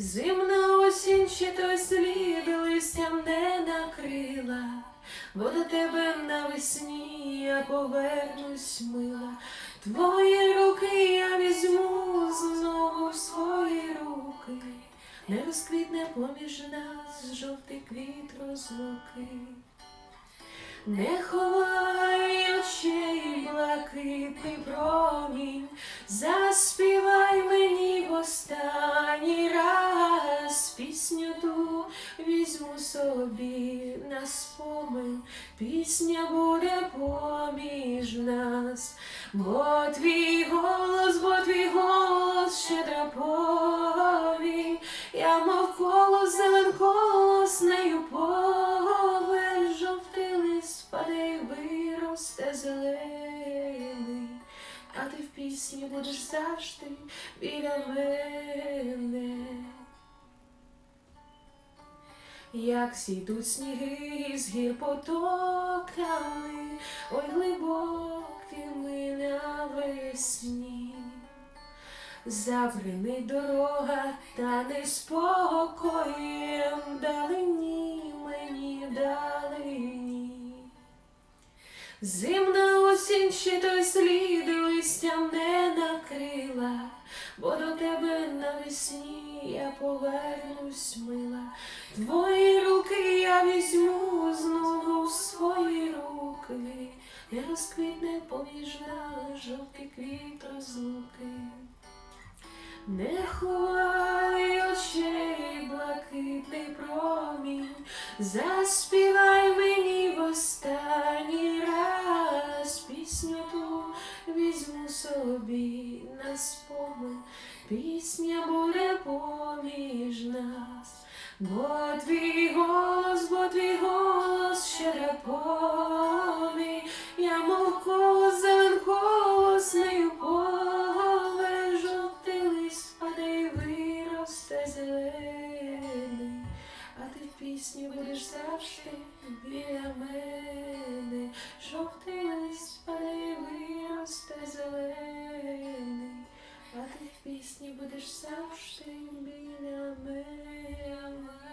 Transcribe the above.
Зимна осінь ще той слід листям не накрила, бо до тебе навесні я повернусь мила. Твої руки я візьму знову в свої руки, не розквітне поміж нас жовтий квіт розлуки. Не ховай очей блакитний промінь, візьму собі на спомин, пісня буде поміж нас, бо твій голос, бо твій голос щедра повінь, я мов колос, зелен колос, нею повель, жовтий лист впаде й виросте зелений, а ти в пісні будеш завжди біля мене. Як сійдуть сніги з гір потоками, ой глибокими навесні. Забринить дорога та неспокоєм далині мені далині. Зимна осінь ще той слід листям не накрила, бо до тебе навесні я повернусь мила. Твої руки я візьму знову в свої руки, не розквітне поміж нас жовтий квіт розлуки. Не ховай очей блакитний промінь, заспівай мені в останній раз пісню ту візьму собі на споми, пісня буде поміж нас, бо твій голос, бо твій голос ще рапові, я мов колос, зелен колос, нею поле, жовтий лист паде і виросте зелений, а ти в пісні будеш завжди біля мене, жовтий лист паде росте зелений, а ти в пісні будеш завжди біля мене.